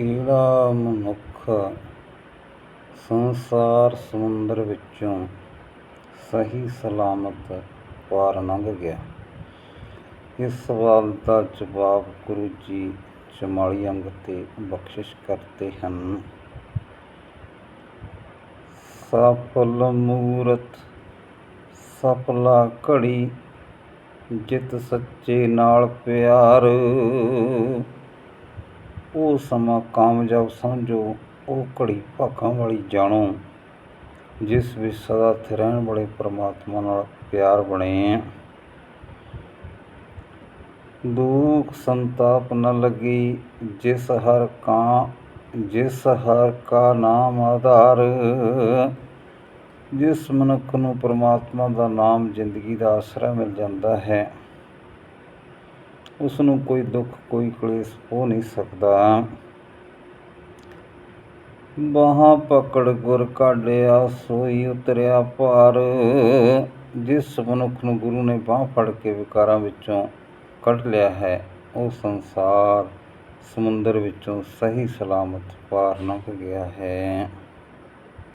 ਕਿਹੜਾ ਮਨੁੱਖ ਸੰਸਾਰ ਸਮੁੰਦਰ ਵਿੱਚੋਂ ਸਹੀ ਸਲਾਮਤ ਪਾਰ ਲੰਘ ਗਿਆ? ਇਸ ਸਵਾਲ ਦਾ ਜਵਾਬ ਗੁਰੂ ਜੀ ਚਮਾਲੀ ਅੰਗ 'ਤੇ ਬਖਸ਼ਿਸ਼ ਕਰਦੇ ਹਨ। ਸਫਲ ਮੂਰਤ, ਸਫਲਾ ਘੜੀ ਜਿਤ ਸੱਚੇ ਨਾਲ ਪਿਆਰ। ਉਹ ਸਮਾਂ ਕਾਮਯਾਬ ਸਮਝੋ, ਉਹ ਘੜੀ ਭਾਗਾਂ ਵਾਲੀ ਜਾਣੋ, ਜਿਸ ਵਿੱਚ ਸਦਾ ਸਥਿਰ ਰਹਿਣ ਵਾਲੇ ਪਰਮਾਤਮਾ ਨਾਲ ਪਿਆਰ ਬਣੇ ਦੁੱਖ ਸੰਤਾਪ ਨ ਲੱਗੀ, ਜਿਸ ਹਰ ਕਾ, ਜਿਸ ਹਰ ਕਾ ਨਾਮ ਆਧਾਰ, ਜਿਸ ਮਨੁੱਖ ਨੂੰ ਪਰਮਾਤਮਾ ਦਾ ਨਾਮ ਜ਼ਿੰਦਗੀ ਦਾ ਆਸਰਾ ਮਿਲ ਜਾਂਦਾ ਹੈ। ਉਸ ਨੂੰ ਕੋਈ ਦੁੱਖ, ਕੋਈ ਕਲੇਸ਼ ਹੋ ਨਹੀਂ ਸਕਦਾ। ਬਾਹਾਂ ਪਕੜ ਗੁਰ ਕਾਢਿਆ, ਸੋਈ ਉਤਰਿਆ ਭਾਰ। ਜਿਸ ਮਨੁੱਖ ਨੂੰ ਗੁਰੂ ਨੇ ਬਾਹ ਫੜ ਕੇ ਵਿਕਾਰਾਂ ਵਿੱਚੋਂ ਕੱਢ ਲਿਆ ਹੈ, ਉਹ ਸੰਸਾਰ ਸਮੁੰਦਰ ਵਿੱਚੋਂ ਸਹੀ ਸਲਾਮਤ ਪਾਰ ਲੰਘ ਗਿਆ ਹੈ।